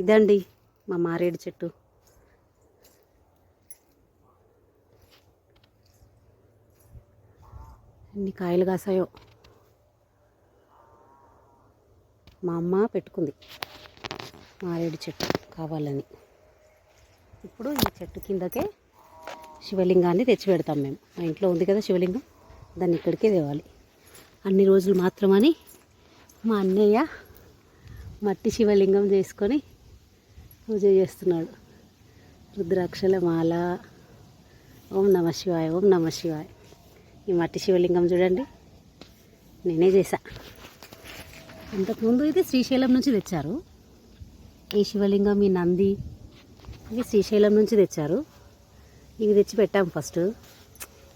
ఇదండి మా మారేడు చెట్టు. ఎన్ని కాయలు కాసాయో. మా అమ్మ పెట్టుకుంది మారేడు చెట్టు కావాలని. ఇప్పుడు ఈ చెట్టు కిందకే శివలింగాన్ని తెచ్చి పెడతాం మేము. మా ఇంట్లో ఉంది కదా శివలింగం దాన్ని ఇక్కడికే తేవాలి. అన్ని రోజులు మాత్రమని మా అన్నయ్య మట్టి శివలింగం చేసుకొని పూజ చేస్తున్నాడు. రుద్రాక్షల మాల ఓం నమ శివాయ ఓం నమ శివాయ. ఈ మట్టి శివలింగం చూడండి. నేనే చేశా. అంతకుముందు అయితే శ్రీశైలం నుంచి తెచ్చారు. ఈ శివలింగం ఈ నంది ఇవి శ్రీశైలం నుంచి తెచ్చారు. ఇవి తెచ్చి పెట్టాం ఫస్ట్.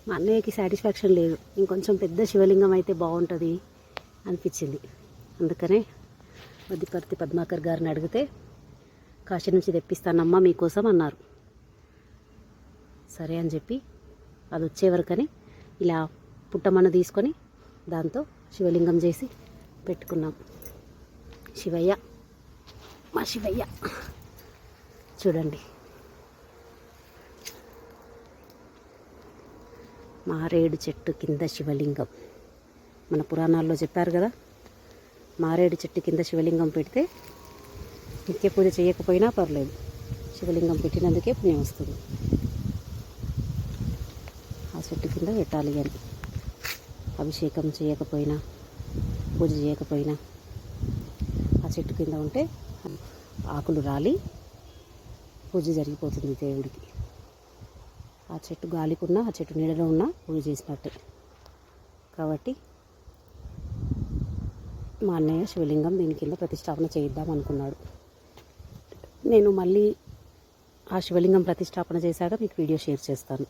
మా అన్నయ్యకి సాటిస్ఫాక్షన్ లేదు. ఇంకొంచెం పెద్ద శివలింగం అయితే బాగుంటుంది అనిపించింది. అందుకనే వద్దిపర్తి పద్మాకర్ గారిని అడిగితే కాశీ నుంచి తెప్పిస్తానమ్మా మీకోసం అన్నారు. సరే అని చెప్పి అది వచ్చేవరకని ఇలా పుట్టమన్న తీసుకొని దాంతో శివలింగం చేసి పెట్టుకున్నాం. శివయ్య మా శివయ్య. చూడండి. మారేడు చెట్టు కింద శివలింగం. మన పురాణాల్లో చెప్పారు కదా మారేడు చెట్టు కింద శివలింగం పెడితే నిత్య పూజ చేయకపోయినా పర్లేదు. శివలింగం పెట్టినందుకే పుణ్యం వస్తుంది. ఆ చెట్టు కింద పెట్టాలి అని. అభిషేకం చేయకపోయినా పూజ చేయకపోయినా ఆ చెట్టు కింద ఉంటే ఆకులు రాలి పూజ జరిగిపోతుంది దేవుడికి. ఆ చెట్టు గాలికున్నా ఆ చెట్టు నీడలో ఉన్నా పూజ చేసినట్టే. కాబట్టి మా అన్నయ్య శివలింగం దీని కింద ప్రతిష్టాపన చేయిద్దాం అనుకున్నాడు. నేను మళ్ళీ ఆ శివలింగం ప్రతిష్టాపన చేశాక మీకు వీడియో షేర్ చేస్తాను.